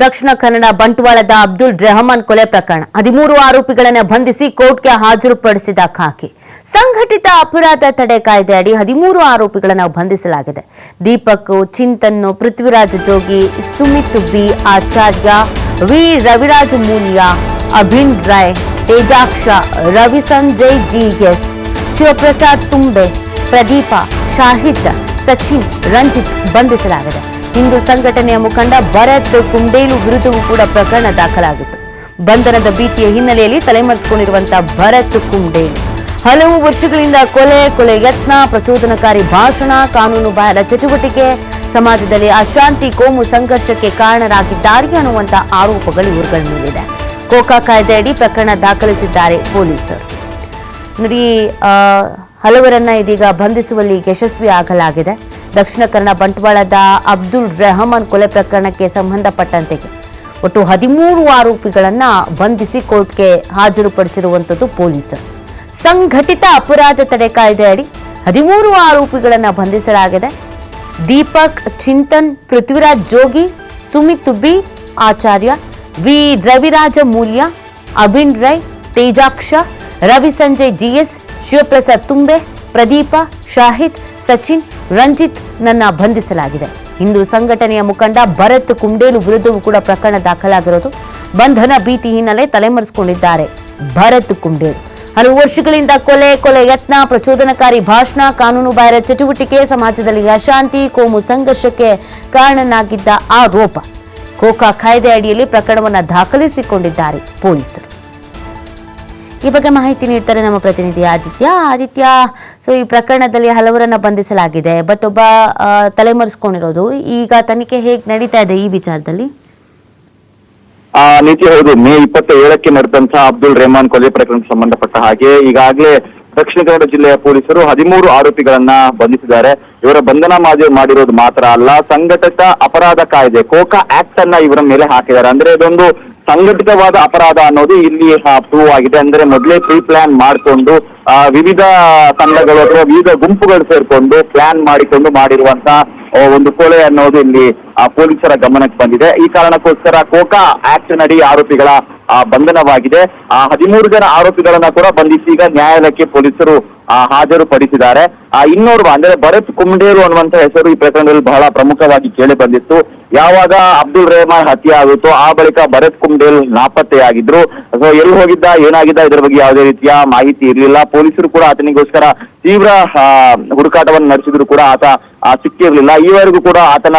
ದಕ್ಷಿಣ ಕನ್ನಡ ಬಂಟ್ವಾಳದ ಅಬ್ದುಲ್ ರೆಹಮಾನ್ ಕೊಲೆ ಪ್ರಕರಣ. ಹದಿಮೂರು ಆರೋಪಿಗಳನ್ನು ಬಂಧಿಸಿ ಕೋರ್ಟ್ಗೆ ಹಾಜರುಪಡಿಸಿದ ಖಾಕಿ. ಸಂಘಟಿತ ಅಪರಾಧ ತಡೆ ಕಾಯ್ದೆ ಅಡಿ ಹದಿಮೂರು ಆರೋಪಿಗಳನ್ನು ಬಂಧಿಸಲಾಗಿದೆ. Deepak, Chintan, Prithviraj Jogi, Sumit B, Acharya V. Raviraj Mooliya Abhin Rai, Tejaksha, Ravi Sanjay, G S, Shivaprasad Thumbe, Pradeepa, Shahid, Sachin, Ranjith ಬಂಧಿಸಲಾಗಿದೆ. ಹಿಂದೂ ಸಂಘಟನೆಯ ಮುಖಂಡ ಭರತ್ ಕುಂಡೇಲು ವಿರುದ್ಧವೂ ಕೂಡ ಪ್ರಕರಣ ದಾಖಲಾಗಿತ್ತು. ಬಂಧನದ ಭೀತಿಯ ಹಿನ್ನೆಲೆಯಲ್ಲಿ ತಲೆಮರೆಸಿಕೊಂಡಿರುವಂತಹ ಭರತ್ ಕುಂಡೇಲು. ಹಲವು ವರ್ಷಗಳಿಂದ ಕೊಲೆ ಕೊಲೆ ಯತ್ನ, ಪ್ರಚೋದನಕಾರಿ ಭಾಷಣ, ಕಾನೂನು ಬಾಹಿರ ಚಟುವಟಿಕೆ, ಸಮಾಜದಲ್ಲಿ ಅಶಾಂತಿ, ಕೋಮು ಸಂಘರ್ಷಕ್ಕೆ ಕಾರಣರಾಗಿದ್ದಾರೆ ಅನ್ನುವಂತಹ ಆರೋಪಗಳು ಇವರುಗಳ ಮೇಲಿದೆ. ಕೋಕಾ ಕಾಯ್ದೆಯಡಿ ಪ್ರಕರಣ ದಾಖಲಿಸಿದ್ದಾರೆ ಪೊಲೀಸರು. ನೋಡಿ ಹಲವರನ್ನ ಇದೀಗ ಬಂಧಿಸುವಲ್ಲಿ ಯಶಸ್ವಿ ಆಗಲಾಗಿದೆ. ದಕ್ಷಿಣ ಕನ್ನಡ ಬಂಟ್ವಾಳದ ಅಬ್ದುಲ್ ರೆಹಮಾನ್ ಕೊಲೆ ಪ್ರಕರಣಕ್ಕೆ ಸಂಬಂಧಪಟ್ಟಂತೆ ಒಟ್ಟು ಹದಿಮೂರು ಆರೋಪಿಗಳನ್ನ ಬಂಧಿಸಿ ಕೋರ್ಟ್ಗೆ ಹಾಜರುಪಡಿಸಿರುವಂಥದ್ದು ಪೊಲೀಸರು. ಸಂಘಟಿತ ಅಪರಾಧ ತಡೆ ಕಾಯ್ದೆ ಅಡಿ ಹದಿಮೂರು ಆರೋಪಿಗಳನ್ನ ಬಂಧಿಸಲಾಗಿದೆ. Deepak, Chintan, Prithviraj Jogi, Sumit B, Acharya, V. Raviraja Moolya, Abhin Rai, Tejaksha, Ravi Sanjay G S Shivaprasad Thumbe Pradeepa, Shahid, Sachin, Ranjith ನನ್ನ ಬಂಧಿಸಲಾಗಿದೆ. ಹಿಂದೂ ಸಂಘಟನೆಯ ಮುಖಂಡ ಭರತ್ ಕುಂಡೇಲು ವಿರುದ್ಧವೂ ಕೂಡ ಪ್ರಕರಣ ದಾಖಲಾಗಿರೋದು ಬಂಧನ ಭೀತಿ ಹಿನ್ನೆಲೆ ತಲೆಮರೆಸಿಕೊಂಡಿದ್ದಾರೆ ಭರತ್ ಕುಂಡೇಲು. ಹಲವು ವರ್ಷಗಳಿಂದ ಕೊಲೆ ಕೊಲೆ, ಯತ್ನ, ಪ್ರಚೋದನಕಾರಿ ಭಾಷಣ, ಕಾನೂನು ಬಾಹಿರ ಚಟುವಟಿಕೆ, ಸಮಾಜದಲ್ಲಿ ಅಶಾಂತಿ, ಕೋಮು ಸಂಘರ್ಷಕ್ಕೆ ಕಾರಣನಾಗಿದ್ದ ಆರೋಪ. ಕೋಕಾ ಕಾಯ್ದೆ ಅಡಿಯಲ್ಲಿ ಪ್ರಕರಣವನ್ನು ದಾಖಲಿಸಿಕೊಂಡಿದ್ದಾರೆ ಪೊಲೀಸರು. ಈ ಬಗ್ಗೆ ಮಾಹಿತಿ ನೀಡ್ತಾರೆ ನಮ್ಮ ಪ್ರತಿನಿಧಿ ಆದಿತ್ಯ. ಆದಿತ್ಯ ಸೊ ಈ ಪ್ರಕರಣದಲ್ಲಿ ಹಲವರನ್ನ ಬಂಧಿಸಲಾಗಿದೆ ಬಟ್ ಒಬ್ಬ ತಲೆಮರೆಸ್ಕೊಂಡಿರೋದು. ಈಗ ತನಿಖೆ ಹೇಗೆ ನಡೀತಾ ಇದೆ ಈ ವಿಚಾರದಲ್ಲಿ? ಆ, ನೀತಿ ಹೌದು. ಮೇ ಇಪ್ಪತ್ತ ಏಳಕ್ಕೆ ನಡೆದಂತಹ ಅಬ್ದುಲ್ ರೆಹಮಾನ್ ಕೊಲೆ ಪ್ರಕರಣಕ್ಕೆ ಸಂಬಂಧಪಟ್ಟ ಹಾಗೆ ಈಗಾಗಲೇ ದಕ್ಷಿಣ ಕನ್ನಡ ಜಿಲ್ಲೆಯ ಪೊಲೀಸರು ಹದಿಮೂರು ಆರೋಪಿಗಳನ್ನ ಬಂಧಿಸಿದ್ದಾರೆ. ಇವರ ಬಂಧನ ಮಾಡಿ ಮಾಡಿರೋದು ಮಾತ್ರ ಅಲ್ಲ, ಸಂಘಟಿತ ಅಪರಾಧ ಕಾಯ್ದೆ, ಕೋಕಾ ಆಕ್ಟ್ ಅನ್ನ ಇವರ ಮೇಲೆ ಹಾಕಿದ್ದಾರೆ. ಅಂದ್ರೆ ಇದೊಂದು ಸಂಘಟಿತವಾದ ಅಪರಾಧ ಅನ್ನೋದು ಇಲ್ಲಿ ಪ್ರೂವ್ ಆಗಿದೆ. ಅಂದ್ರೆ ಮೊದಲೇ ಪ್ರೀ ಪ್ಲಾನ್ ಮಾಡಿಕೊಂಡು ವಿವಿಧ ತಂಡಗಳು ಅಥವಾ ವಿವಿಧ ಗುಂಪುಗಳು ಸೇರ್ಕೊಂಡು ಪ್ಲಾನ್ ಮಾಡಿಕೊಂಡು ಮಾಡಿರುವಂತ ಆ, ಒಂದು ಕೊಲೆ ಅನ್ನೋದು ಇಲ್ಲಿ ಪೊಲೀಸರ ಗಮನಕ್ಕೆ ಬಂದಿದೆ. ಈ ಕಾರಣಕ್ಕೋಸ್ಕರ ಕೋಕಾ ಆಕ್ಟ್ ನಡಿ ಆರೋಪಿಗಳ ಬಂಧನವಾಗಿದೆ. ಆ, ಹದಿಮೂರು ಜನ ಆರೋಪಿಗಳನ್ನ ಕೂಡ ಬಂಧಿಸಿ ಈಗ ನ್ಯಾಯಾಲಯಕ್ಕೆ ಪೊಲೀಸರು ಹಾಜರು ಪಡಿಸಿದ್ದಾರೆ ಆ, ಇನ್ನೋರ್ವ, ಅಂದ್ರೆ ಭರತ್ ಕುಂಡೇರು ಅನ್ನುವಂತ ಹೆಸರು ಈ ಪ್ರಕರಣದಲ್ಲಿ ಬಹಳ ಪ್ರಮುಖವಾಗಿ ಕೇಳಿ ಬಂದಿತ್ತು. ಯಾವಾಗ ಅಬ್ದುಲ್ ರೆಹಮಾನ್ ಹತ್ಯೆ ಆಗುತ್ತೋ, ಆ ಬಳಿಕ ಭರತ್ ಕುಂಡೇಲ್ ನಾಪತ್ತೆಯಾಗಿದ್ರು. ಸೊ ಎಲ್ಲಿ ಹೋಗಿದ್ದ, ಏನಾಗಿದ್ದ, ಇದರ ಬಗ್ಗೆ ಯಾವುದೇ ರೀತಿಯ ಮಾಹಿತಿ ಇರಲಿಲ್ಲ. ಪೊಲೀಸರು ಕೂಡ ಆತನಿಗೋಸ್ಕರ ತೀವ್ರ ಹುಡುಕಾಟವನ್ನು ನಡೆಸಿದ್ರು ಕೂಡ ಆತ ಸಿಕ್ಕಿರ್ಲಿಲ್ಲ ಈವರೆಗೂ ಕೂಡ ಆತನ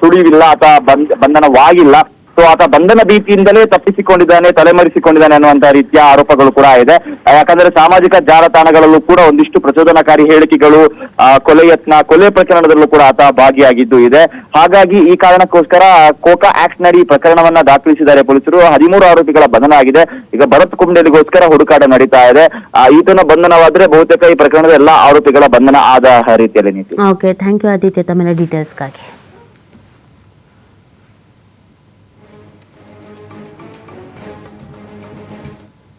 ಸುಳಿವಿಲ್ಲ ಆತ ಬಂಧ ಬಂಧನವಾಗಿಲ್ಲ. ಸೊ ಆತ ಬಂಧನ ಭೀತಿಯಿಂದಲೇ ತಪ್ಪಿಸಿಕೊಂಡಿದ್ದಾನೆ ತಲೆಮರೆಸಿಕೊಂಡಿದ್ದಾನೆ ಅನ್ನುವಂತಹ ರೀತಿಯ ಆರೋಪಗಳು ಕೂಡ ಇದೆ. ಯಾಕಂದ್ರೆ ಸಾಮಾಜಿಕ ಜಾಲತಾಣಗಳಲ್ಲೂ ಕೂಡ ಒಂದಿಷ್ಟು ಪ್ರಚೋದನಕಾರಿ ಹೇಳಿಕೆಗಳು ಕೊಲೆ ಯತ್ನ, ಕೊಲೆ ಪ್ರಕರಣದಲ್ಲೂ ಕೂಡ ಆತ ಭಾಗಿಯಾಗಿದ್ದು ಇದೆ. ಹಾಗಾಗಿ ಈ ಕಾರಣಕ್ಕೋಸ್ಕರ ಕೋಕಾ ಆಕ್ಟ್ ನಡಿ ಪ್ರಕರಣವನ್ನ ದಾಖಲಿಸಿದ್ದಾರೆ ಪೊಲೀಸರು. ಹದಿಮೂರು ಆರೋಪಿಗಳ ಬಂಧನ ಆಗಿದೆ. ಈಗ ಭರತ್ ಕುಂಡೇಲಿಗೋಸ್ಕರ ಹುಡುಕಾಟ ನಡೀತಾ ಇದೆ. ಈತನ ಬಂಧನವಾದ್ರೆ ಬಹುತೇಕ ಈ ಪ್ರಕರಣದ ಎಲ್ಲಾ ಆರೋಪಿಗಳ ಬಂಧನ ಆದ ರೀತಿಯಲ್ಲಿ ಓಕೆ ಥ್ಯಾಂಕ್ ಯು ಆದಿತ್ಯ ತಮ್ಮೆಲ್ಲ ಡೀಟೇಲ್ಸ್ಗಾಗಿ